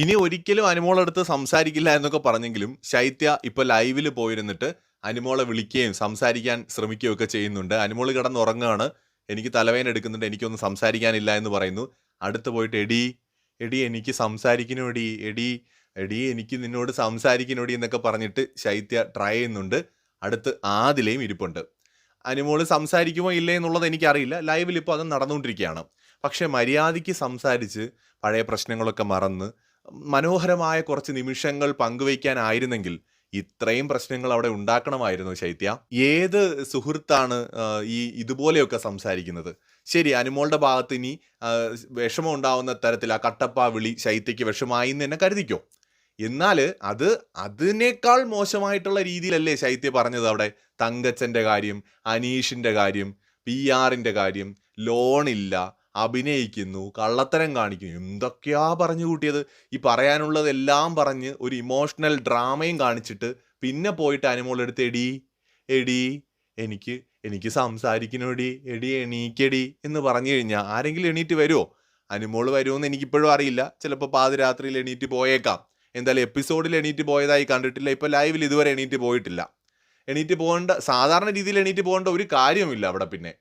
ഇനി ഒരിക്കലും അനുമോളടുത്ത് സംസാരിക്കില്ല എന്നൊക്കെ പറഞ്ഞെങ്കിലും ശൈത്യ ഇപ്പൊ ലൈവിൽ പോയിരുന്നിട്ട് അനുമോളെ വിളിക്കുകയും സംസാരിക്കാൻ ശ്രമിക്കുകയും ഒക്കെ ചെയ്യുന്നുണ്ട്. അനുമോൾ കിടന്നുറങ്ങുകയാണ്. എനിക്ക് തലവേന എടുക്കുന്നുണ്ട്. എനിക്കൊന്നും സംസാരിക്കാനില്ല എന്ന് പറയുന്നു. അടുത്ത് പോയിട്ട് എടി എടി എനിക്ക് സംസാരിക്കണോ എടി എടി എനിക്ക് നിന്നോട് സംസാരിക്കണോടി? എന്നൊക്കെ പറഞ്ഞിട്ട് ശൈത്യ ട്രൈ ചെയ്യുന്നുണ്ട്. അടുത്ത് ആദിലയും ഇരിപ്പുണ്ട്. അനുമോൾ സംസാരിക്കുമോ ഇല്ലേ എന്നുള്ളത് എനിക്കറിയില്ല. ലൈവിൽ ഇപ്പോൾ അത് നടന്നുകൊണ്ടിരിക്കുകയാണ്. പക്ഷേ മര്യാദയ്ക്ക് സംസാരിച്ച് പഴയ പ്രശ്നങ്ങളൊക്കെ മറന്ന് മനോഹരമായ കുറച്ച് നിമിഷങ്ങൾ പങ്കുവയ്ക്കാനായിരുന്നെങ്കിൽ ഇത്രയും പ്രശ്നങ്ങൾ അവിടെ ഉണ്ടാക്കണമായിരുന്നു ശൈത്യ. ഏത് സുഹൃത്താണ് ഈ ഇതുപോലെയൊക്കെ സംസാരിക്കുന്നത്? ശരി അനുമോളുടെ ഭാഗത്ത് ഇനി വിഷമം ഉണ്ടാവുന്ന തരത്തിൽ ആ കട്ടപ്പ വിളി ശൈത്യയ്ക്ക് വിഷമായി എന്ന് തന്നെ കരുതിക്കോ? എന്നാൽ അത് അതിനേക്കാൾ മോശമായിട്ടുള്ള രീതിയിലല്ലേ ശൈത്യ പറഞ്ഞത് അവിടെ? തങ്കച്ചന്റെ കാര്യം അനീഷിന്റെ കാര്യം പി ആറിന്റെ കാര്യം ലോണില്ല അഭിനയിക്കുന്നു കള്ളത്തരം കാണിക്കുന്നു. എന്തൊക്കെയാ പറഞ്ഞു കൂട്ടിയത്? ഈ പറയാനുള്ളതെല്ലാം പറഞ്ഞ് ഒരു ഇമോഷണൽ ഡ്രാമയും കാണിച്ചിട്ട് പിന്നെ പോയിട്ട് അനുമോളെടുത്ത് എടി എടി എനിക്ക് എനിക്ക് സംസാരിക്കണോടി എടി എണീക്കടി എന്ന് പറഞ്ഞു കഴിഞ്ഞാൽ ആരെങ്കിലും എണീറ്റ് വരുമോ അനുമോൾ വരുമെന്ന് എനിക്കിപ്പോഴും അറിയില്ല. ചിലപ്പോൾ പാതിരാത്രിയിൽ എണീറ്റ് പോയേക്കാം. എന്തായാലും എപ്പിസോഡിൽ എണീറ്റ് പോയതായി കണ്ടിട്ടില്ല. ഇപ്പോൾ ലൈവിൽ ഇതുവരെ എണീറ്റ് പോയിട്ടില്ല. എണീറ്റ് പോകേണ്ട സാധാരണ രീതിയിൽ എണീറ്റ് പോകേണ്ട ഒരു കാര്യമില്ല അവിടെ പിന്നെ.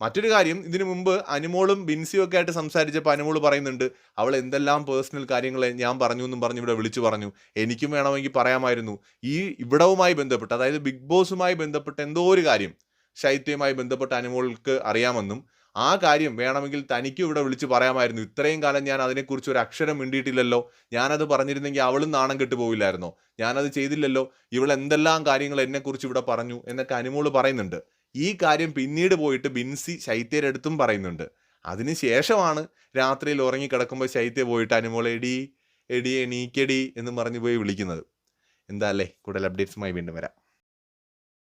മറ്റൊരു കാര്യം ഇതിനു മുമ്പ് അനുമോളും ബിൻസിയും ഒക്കെ ആയിട്ട് സംസാരിച്ചപ്പോൾ അനുമോൾ പറയുന്നുണ്ട് അവൾ എന്തെല്ലാം പേഴ്സണൽ കാര്യങ്ങൾ ഞാൻ പറഞ്ഞു എന്നും പറഞ്ഞു ഇവിടെ വിളിച്ചു പറഞ്ഞു. എനിക്കും വേണമെങ്കിൽ പറയാമായിരുന്നു. ഈ ഇവിടവുമായി ബന്ധപ്പെട്ട് അതായത് ബിഗ് ബോസുമായി ബന്ധപ്പെട്ട് എന്തോ ഒരു കാര്യം ശൈത്യവുമായി ബന്ധപ്പെട്ട അനുമോൾക്ക് അറിയാമെന്നും ആ കാര്യം വേണമെങ്കിൽ തനിക്കും ഇവിടെ വിളിച്ച് പറയാമായിരുന്നു. ഇത്രയും കാലം ഞാൻ അതിനെക്കുറിച്ച് ഒരു അക്ഷരം മിണ്ടിയിട്ടില്ലല്ലോ. ഞാനത് പറഞ്ഞിരുന്നെങ്കിൽ അവളും നാണം കെട്ടു പോയില്ലായിരുന്നോ ഞാനത് ചെയ്തില്ലല്ലോ. ഇവൾ എന്തെല്ലാം കാര്യങ്ങൾ എന്നെക്കുറിച്ച് ഇവിടെ പറഞ്ഞു എന്നൊക്കെ അനുമോൾ പറയുന്നുണ്ട്. ഈ കാര്യം പിന്നീട് പോയിട്ട് ബിൻസി ശൈത്യയുടെ അടുത്തും പറയുന്നുണ്ട്. അതിനുശേഷമാണ് രാത്രിയിൽ ഉറങ്ങിക്കിടക്കുമ്പോൾ ശൈത്യ പോയിട്ട് അനുമോളെ എടി എടി എണീക്കടി എന്ന് പറഞ്ഞു പോയി വിളിക്കുന്നത്. എന്താ അല്ലേ? കൂടുതൽ അപ്ഡേറ്റ്സുമായി വീണ്ടും വരാം.